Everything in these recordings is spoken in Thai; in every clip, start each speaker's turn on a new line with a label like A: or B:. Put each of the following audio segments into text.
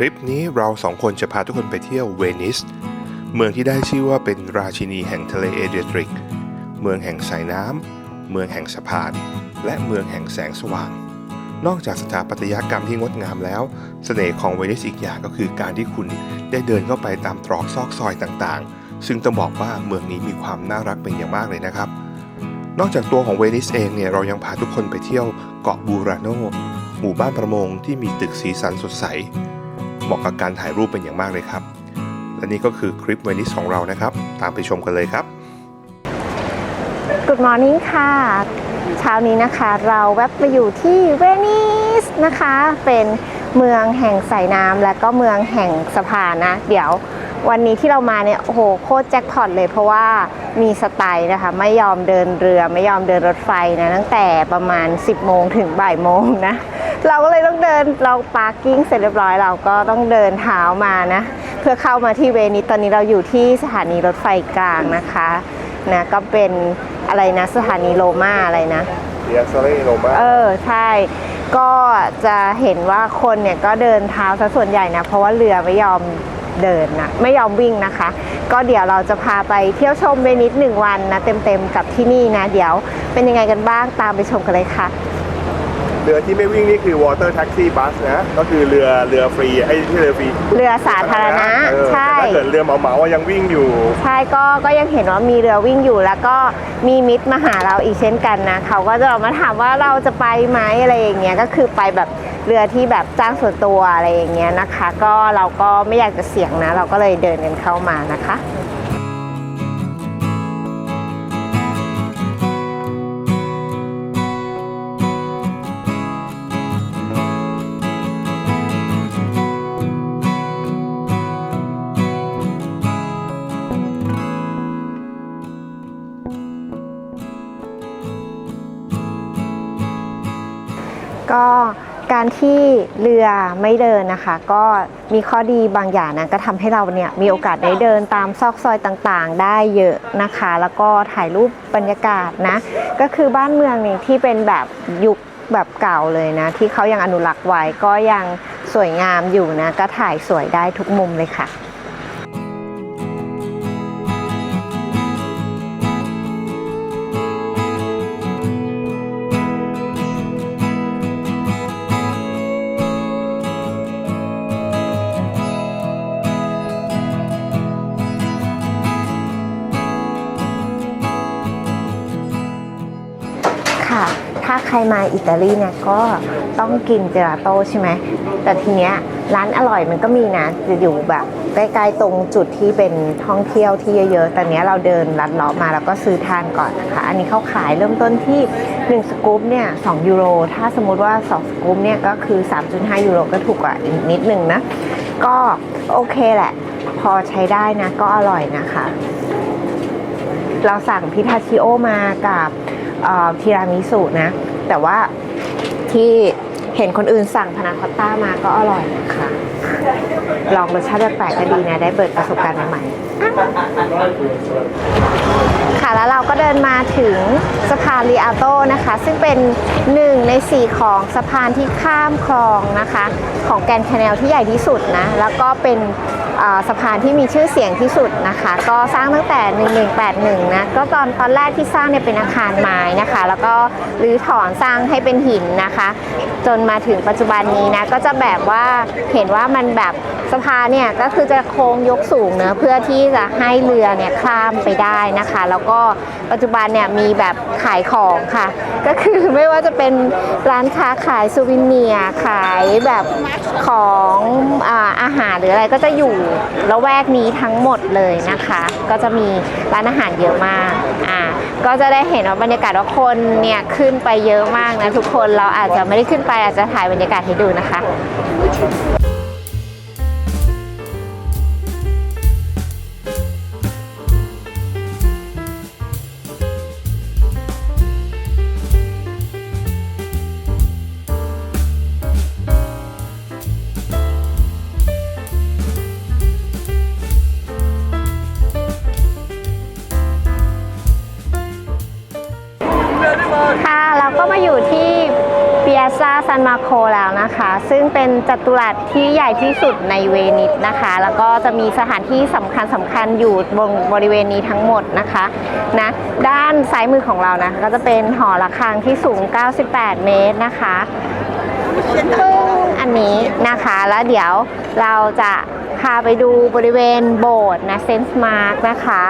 A: คลิปนี้เราสองคนจะพาทุกคนไปเที่ยวเวนิส เมืองที่ได้ชื่อว่าเป็นราชินีแห่งทะเลเอเดรียตริก เมืองแห่งสายน้ำ เมืองแห่งสะพาน และเมืองแห่งแสงสว่าง นอกจากสถาปัตยกรรมที่งดงามแล้ว เสน่ห์ของเวนิสอีกอย่างก็คือการที่คุณได้เดินเข้าไปตามตรอกซอกซอยต่างๆ ซึ่งต้องบอกว่าเมืองนี้มีความน่ารักเป็นอย่างมากเลยนะครับ นอกจากตัวของเวนิสเองเนี่ยเรายังพาทุกคนไปเที่ยวเกาะบูราโนหมู่บ้านประมงที่มีตึกสีสันสดใส เหมาะกับการถ่ายรูปเป็นอย่างมากเลยครับ และนี่ก็คือคลิปเวนิสของเรานะครับ ตามไปชมกันเลยครับ
B: Good morning ค่ะ เช้านี้นะคะเราแวบมาอยู่ที่เวนิสนะคะ เป็นเมืองแห่งสายน้ำและก็เมืองแห่งสะพานนะ เดี๋ยววันนี้ที่เรามาเนี่ยโอ้โหโคตรแจ็คพอตเลยเพราะว่ามีสไตล์นะคะ ไม่ยอมเดินเรือไม่ยอมเดินรถไฟนะ ตั้งแต่ประมาณ 10 โมงถึงบ่ายโมงนะ เราก็เลยต้องเดินเราปาร์กิ้งเสร็จเรียบร้อยเราก็ต้องเดินเท้ามานะ เพื่อเข้ามาที่เวนิสตอนนี้เราอยู่ที่สถานีรถไฟกลางนะคะนะก็เป็นอะไรนะสถานีโรม่าอะไรนะ
A: เดียซาเรโรมา
B: เออใช่ก็จะเห็นว่าคนเนี่ยก็เดินเท้าซะส่วนใหญ่นะ เพราะว่าเรือไม่ยอมเดินนะไม่ยอมวิ่งนะคะ ก็เดี๋ยวเราจะพาไปเที่ยวชมเวนิสหนึ่งวันนะ เต็มๆกับที่นี่นะ เดี๋ยวเป็นยังไงกันบ้างตามไปชมกันเลยค่ะ
A: เรือที่ไม่วิ่งนี่คือ water taxi bus นะ ก็คือเรือเรือฟรีไอ้ที่เรือฟรี
B: เรือสาธารณะ
A: เออ
B: ใช่
A: แต่ถ้าเกิดเรือเหมาๆว่ายังวิ่งอยู่
B: ใช่ก็ก็ยังเห็นว่ามีเรือวิ่งอยู่แล้วก็มีมิตรมาหาเราอีกเช่นกันนะเขาก็จะมาถามว่าเราจะไปไหมอะไรอย่างเงี้ยก็คือไปแบบเรือที่แบบจ้างส่วนตัวอะไรอย่างเงี้ยนะคะ ก็เราก็ไม่อยากจะเสี่ยงนะ เราก็เลยเดินกันเข้ามานะคะ การที่เรือไม่เดินนะคะ ก็มีข้อดีบางอย่างนะก็ทำให้เราเนี่ยมีโอกาสได้เดินตามซอกซอยต่างๆ ได้เยอะนะคะ แล้วก็ถ่ายรูปบรรยากาศนะ ก็คือบ้านเมืองนี่ที่เป็นแบบยุคแบบเก่าเลยนะ ที่เขายังอนุรักษ์ไว้ก็ยังสวยงามอยู่นะ ก็ถ่ายสวยได้ทุกมุมเลยค่ะค่ะ มาอิตาลีเนี่ยก็ต้องกินเจลาโต้ใช่ไหม แต่ทีเนี้ยร้านอร่อยมันก็มีนะ จะอยู่แบบใกล้ๆตรงจุดที่เป็นท่องเที่ยวที่เยอะๆแต่เนี้ยเราเดินลัดเลาะมาแล้วก็ซื้อทานก่อนนะคะ อันนี้เขาขายเริ่มต้นที่ 1 สกู๊ปเนี่ย2ยูโร ถ้าสมมติว่า 2 สกู๊ปเนี่ยก็คือ 3.5 ยูโรก็ถูกกว่าอีกนิดนึงนะ ก็โอเคแหละ พอใช้ได้นะก็อร่อยนะคะ เราสั่งพิทาชิโอมากับ ทีรามิสุนะ แต่ว่าที่เห็นคนอื่นสั่งพานาคอตต้ามาก็อร่อยนะคะ ลองรสชาติแปลกๆก็ดีนะ ได้เปิดประสบการณ์ใหม่ๆ ค่ะแล้วเราก็เดินมาถึงสะพานลีอาโตนะคะ ซึ่งเป็นหนึ่งในสี่ของสะพานที่ข้ามคลองนะคะ ของแกนแคนลที่ใหญ่ที่สุดนะ แล้วก็เป็น สะพานที่มีชื่อเสียงที่สุดนะคะ ก็สร้างตั้งแต่ 1181 นะ ก็ตอนตอนแรกที่สร้างเนี่ยเป็นอาคารไม้นะคะ แล้วก็รื้อถอนสร้างให้เป็นหินนะคะ จนมาถึงปัจจุบันนี้นะ ก็จะแบบว่าเห็นว่ามันแบบสะพานเนี่ยก็คือจะโค้งยกสูงเนะเพื่อที่จะให้เรือเนี่ยข้ามไปได้นะคะ แล้วก็ปัจจุบันเนี่ยมีแบบขายของค่ะก็คือไม่ว่าจะเป็นร้านค้าขายซูวิเนียขายแบบของอาอาหารหรืออะไรก็จะอยู่ละแวกนี้ทั้งหมดเลยนะคะ ก็จะมีร้านอาหารเยอะมากอ่าก็จะได้เห็นว่าบรรยากาศว่าคนเนี่ยขึ้นไปเยอะมากนะทุกคนเราอาจจะไม่ได้ขึ้นไปอาจจะถ่ายบรรยากาศให้ดูนะคะ ค่ะ เราก็มาอยู่ที่ Piazza San นมาโคแล้วนะคะ ซึ่งเป็นจัตุรัสที่ใหญ่ที่สุดในเวนิสนะคะ แล้วก็จะมีสถานที่สำคัญสำคัญอยู่บนบริเวณนี้ทั้งหมดนะคะนะด้านซ้ายมือของเรานะคะก็จะเป็นหอระฆังที่สูง 98 เมตรนะคะซึ่งอันนี้นะคะแล้วเดี๋ยวเราจะ พาไปดูบริเวณโบสถ์นะเซนส์มาร์กนะคะ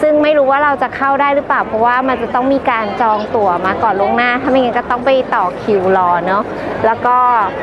B: ซึ่งไม่รู้ว่าเราจะเข้าได้หรือเปล่า เพราะว่ามันจะต้องมีการจองตั๋วมาก่อนล่วงหน้า ถ้าไม่งั้นก็ต้องไปต่อคิวรอเนาะแล้วก็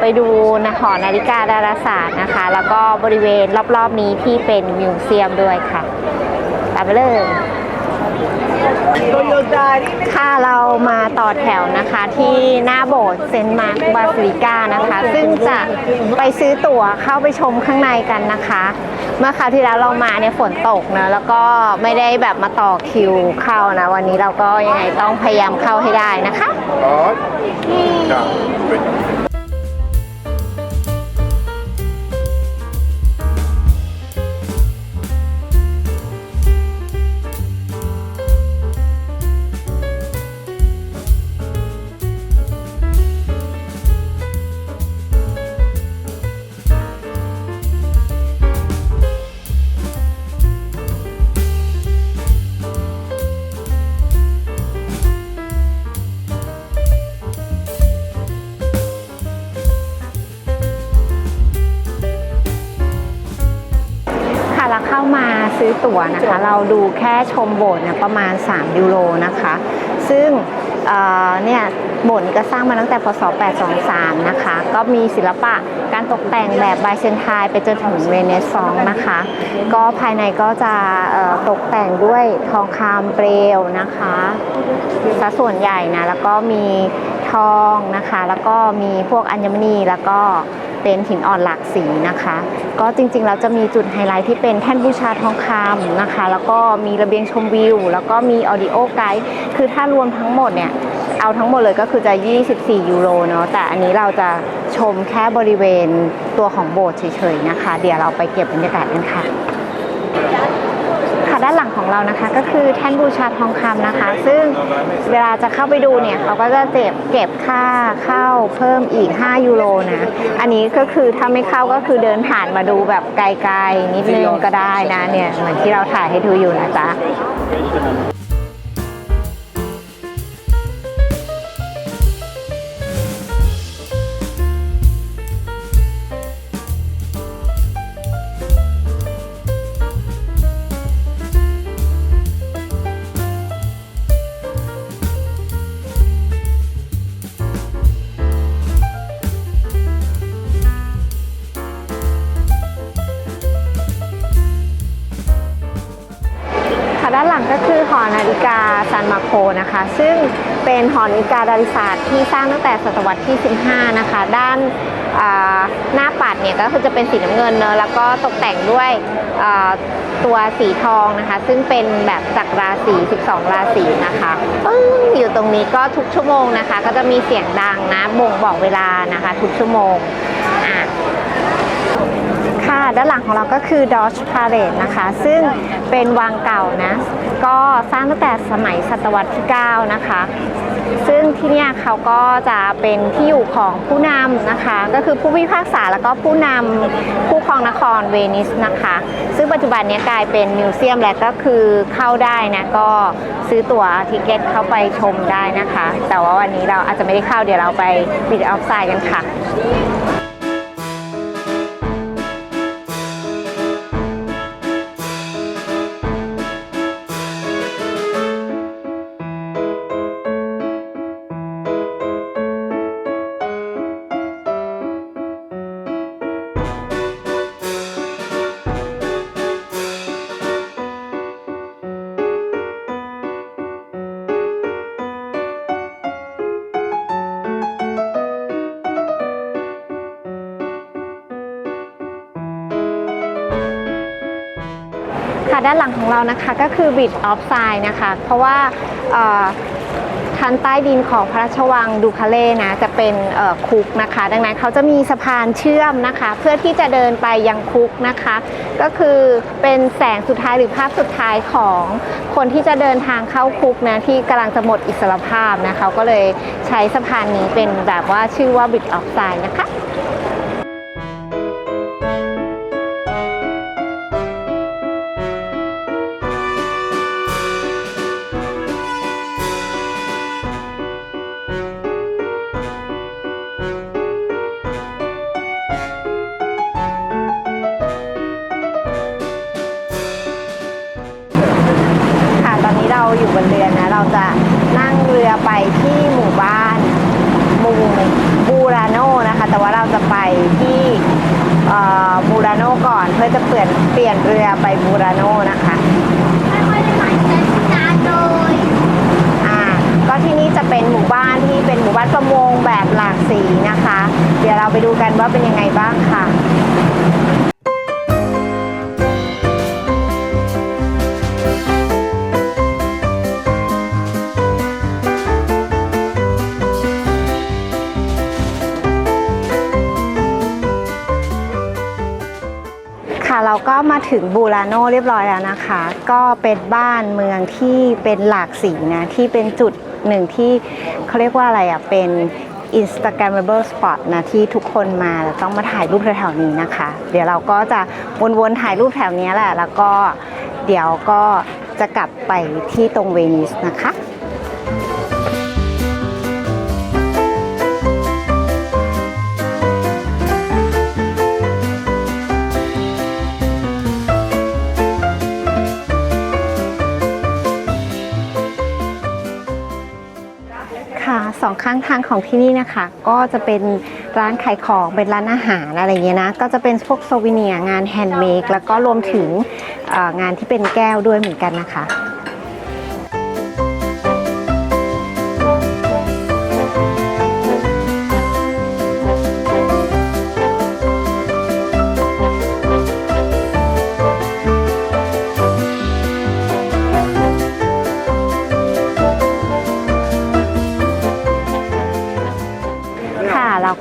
B: ไปดูนะหอนาฬิกาดาราศาสตร์นะคะ แล้วก็บริเวณรอบๆนี้ที่เป็นมิวเซียมด้วยค่ะตามไปเลย ค่ะเรามาต่อแถวนะคะที่หน้าโบสถ์เซนต์มาร์กบาซิลิก้านะคะ ซึ่งจะไปซื้อตั๋วเข้าไปชมข้างในกันนะคะ เมื่อคราวที่แล้วเรามาเนี่ยฝนตกนะ แล้วก็ไม่ได้แบบมาต่อคิวเข้านะ วันนี้เราก็ยังไงต้องพยายามเข้าให้ได้นะคะ
A: อ๋อ
B: ตั๋วนะคะ เราดูแค่ชมโบสถ์เนี่ยประมาณ 3 ยูโรนะคะ ซึ่งเอ่อเนี่ยโบสถ์นี้ก็สร้างมาตั้งแต่พศ 823 นะคะ ก็มีศิลปะการตกแต่งแบบไบเซนไทน์ไปจนถึงเรเนซองส์นะคะ ก็ภายในก็จะเอ่อตกแต่งด้วยทองคำเปลวนะคะซะส่วนใหญ่นะ แล้วก็มี ทองนะคะ แล้วก็มีพวกอัญมณีแล้วก็เป็นหินอ่อนหลากสีนะคะ ก็จริงๆแล้วจะมีจุดไฮไลท์ที่เป็นแท่นบูชาทองคำนะคะ แล้วก็มีระเบียงชมวิว แล้วก็มีออดิโอไกด์คือถ้ารวมทั้งหมดเนี่ยเอาทั้งหมดเลยก็คือจะ 24 ยูโรเนาะแต่อันนี้เราจะชมแค่บริเวณตัวของโบสถ์เฉยๆนะคะ เดี๋ยวเราไปเก็บบรรยากาศกันค่ะค่ะ ด้านหลังของเรานะคะ ก็คือแท่นบูชาทองคำนะคะ ซึ่งเวลาจะเข้าไปดูเนี่ยเขาก็จะเจ็บเก็บค่าเข้าเพิ่มอีก 5 ยูโรนะ อันนี้ก็คือถ้าไม่เข้าก็คือเดินผ่านมาดูแบบไกลๆนิดนึงก็ได้นะเนี่ยเหมือนที่เราถ่ายให้ดูอยู่นะจ๊ะ เป็นหอนิกาดาริศาสตร์ที่สร้างตั้งแต่ศตวรรษที่ 15 นะคะ ด้านหน้าปัดเนี่ยก็คือจะเป็นสีน้ำเงินเนอะแล้วก็ตกแต่งด้วยตัวสีทองนะคะ ซึ่งเป็นแบบจักรราศี 12 ราศีนะคะปึ้งอยู่ตรงนี้ก็ทุกชั่วโมงนะคะ ก็จะมีเสียงดังนะบ่งบอกเวลานะคะ ทุกชั่วโมงอะค่ะด้านหลังของเราก็คือ Dodge Parade นะคะ ซึ่งเป็นวังเก่านะ ก็สร้างตั้งแต่สมัยศตวรรษที่ 9 นะคะ ซึ่งที่นี่เขาก็จะเป็นที่อยู่ของผู้นำนะคะ ก็คือผู้พิพากษาแล้วก็ผู้นำผู้ครองนครเวนิสนะคะ ซึ่งปัจจุบันนี้กลายเป็นมิวเซียมแล้วก็คือเข้าได้นะก็ซื้อตั๋วทิเก็ตเข้าไปชมได้นะคะ แต่ว่าวันนี้เราอาจจะไม่ได้เข้าเดี๋ยวเราไปบิดออฟไซด์กันค่ะ ค่ะด้านหลังของเรานะคะก็คือ Bridge of Sign นะคะ เพราะว่าชั้นใต้ดินของพระราชวังดูคาเล่นะจะเป็นคุกนะคะ ดังนั้นเขาจะมีสะพานเชื่อมนะคะ เพื่อที่จะเดินไปยังคุกนะคะ ก็คือเป็นแสงสุดท้ายหรือภาพสุดท้ายของคนที่จะเดินทางเข้าคุกนะที่กำลังจะหมดอิสรภาพนะเขาก็เลยใช้สะพานนี้เป็นแบบว่าชื่อว่า Bridge of Sighs นะคะ อนนี้เราอยู่บนเรือนะ เราจะนั่งเรือไปที่หมู่บ้านมูบูราโนนะคะ แต่ว่าเราจะไปที่เอ่อบูราโนก่อน เพื่อจะเปลี่ยนเปลี่ยนเรือไปบูราโนนะคะ
C: ค่อยๆหมายใจนานเลย
B: อ่าก็ที่นี่จะเป็นหมู่บ้านที่เป็นหมู่บ้านประมงแบบหลากสีนะคะ เดี๋ยวเราไปดูกันว่าเป็นยังไงบ้างค่ะค่ะ ถึงบูราโนเรียบร้อยแล้วนะคะ ก็เป็นบ้านเมืองที่เป็นหลากสีนะ ที่เป็นจุดหนึ่งที่เขาเรียกว่าอะไรอะ เป็น Instagramable spot นะ ที่ทุกคนมาต้องมาถ่ายรูปแถวๆนี้นะคะ เดี๋ยวเราก็จะวนๆถ่ายรูปแถวนี้แหละ แล้วก็เดี๋ยวก็จะกลับไปที่ตรงเวนิสนะคะ ข้างทางของที่นี่นะคะ ก็จะเป็นร้านขายของเป็นร้านอาหารอะไรเงี้ยนะ ก็จะเป็นพวกโซวิเนียงานแฮนด์เมดแล้วก็รวมถึงงานที่เป็นแก้วด้วยเหมือนกันนะคะ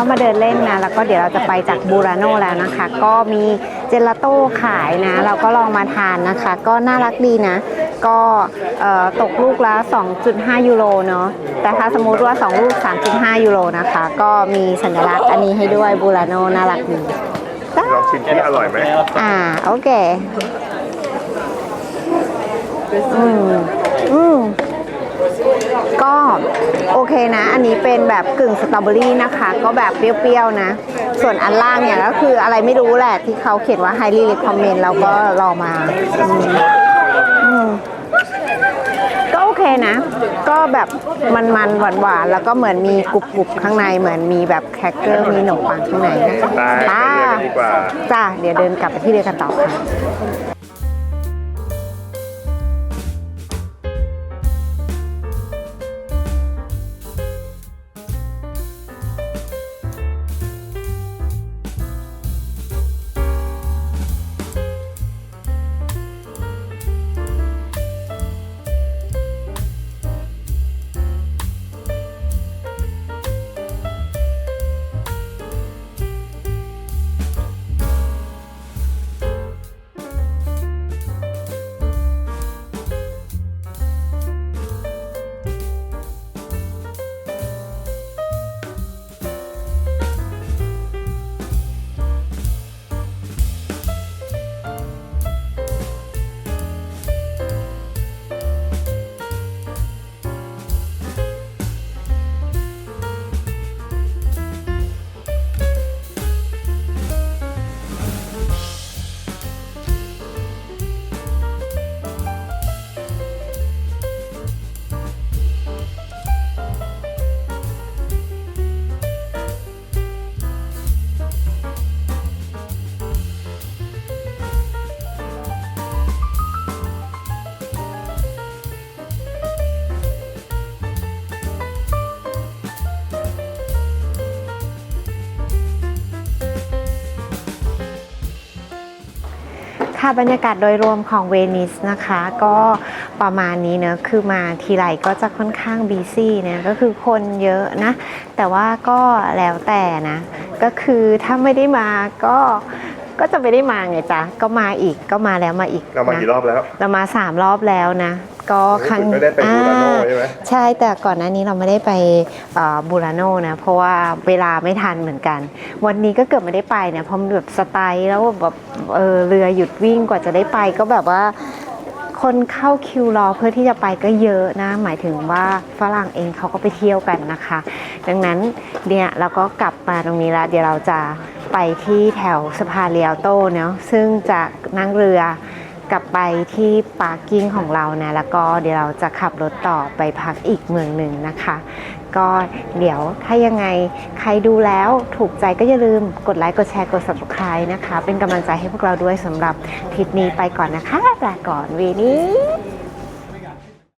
B: ก็มาเดินเล่นนะ แล้วก็เดี๋ยวเราจะไปจากบูราโนแล้วนะคะ ก็มีเจลาโต้ขายนะ เราก็ลองมาทานนะคะ ก็น่ารักดีนะ ก็เอ่อตกลูกละ 2.5 ยูโรเนาะ แต่ถ้าสมมุติว่า 2 ลูก 3.5 ยูโรนะคะ ก็มีสัญลักษณ์อันนี้ให้ด้วยบูราโนน่ารักดี
A: ลองชิมที่อร่อยไหม
B: อ่า โอเค อืม อืม ก็โอเคนะ อันนี้เป็นแบบกึ่งสตรอเบอรี่นะคะ ก็แบบเปรี้ยวๆนะ ส่วนอันล่างเนี่ยก็คืออะไรไม่รู้แหละที่เขาเขียนว่า highly recommend เราก็รอมาอืมอืมก็โอเคนะ ก็แบบมันๆหวานๆแล้วก็เหมือนมีกรุบๆข้างในเหมือนมีแบบแครกเกอร์มีขนมปังข้างในนะคะ
A: ไปไปเรือกันดีกว่า
B: จ้าเดี๋ยวเดินกลับไปที่เรือกันต่อค่ะ ค่ะบรรยากาศโดยรวมของเวนิสนะคะ ก็ประมาณนี้เนอะคือมาทีไรก็จะค่อนข้างบีซี่เนี่ยก็คือคนเยอะนะ แต่ว่าก็แล้วแต่นะ ก็คือถ้าไม่ได้มาก็ก็จะไม่ได้มาไงจ๊ะ ก็มาอีกก็มาแล้วมาอีก
A: เรามากี่รอบแล้ว
B: เรามาสามรอบแล้วนะ ก็ครั้ง
A: ไม่ได้ไปบูราโน่ใช่ไหม
B: ใช่แต่ก่อนหน้านี้เราไม่ได้ไปเอ่อบูราโน่นะเพราะว่าเวลาไม่ทันเหมือนกัน วันนี้ก็เกือบไม่ได้ไปเนี่ยเพราะมันแบบสไตล์แล้วแบบเออเรือหยุดวิ่งกว่าจะได้ไปก็แบบว่าคนเข้าคิวรอเพื่อที่จะไปก็เยอะนะ หมายถึงว่าฝรั่งเองเขาก็ไปเที่ยวกันนะคะ ดังนั้นเนี่ยเราก็กลับมาตรงนี้แล้วเดี๋ยวเราจะไปที่แถวสะพานเรียลโต้เนาะซึ่งจะนั่งเรือ กลับไปที่ปาร์กิ้งของเรานะ แล้วก็เดี๋ยวเราจะขับรถต่อไปพักอีกเมืองหนึ่งนะคะ ก็เดี๋ยวถ้ายังไงใครดูแล้วถูกใจก็อย่าลืมกดไลค์กดแชร์กด subscribe นะคะ เป็นกำลังใจให้พวกเราด้วยสำหรับทริปนี้ไปก่อนนะคะลาก่อนวีนี้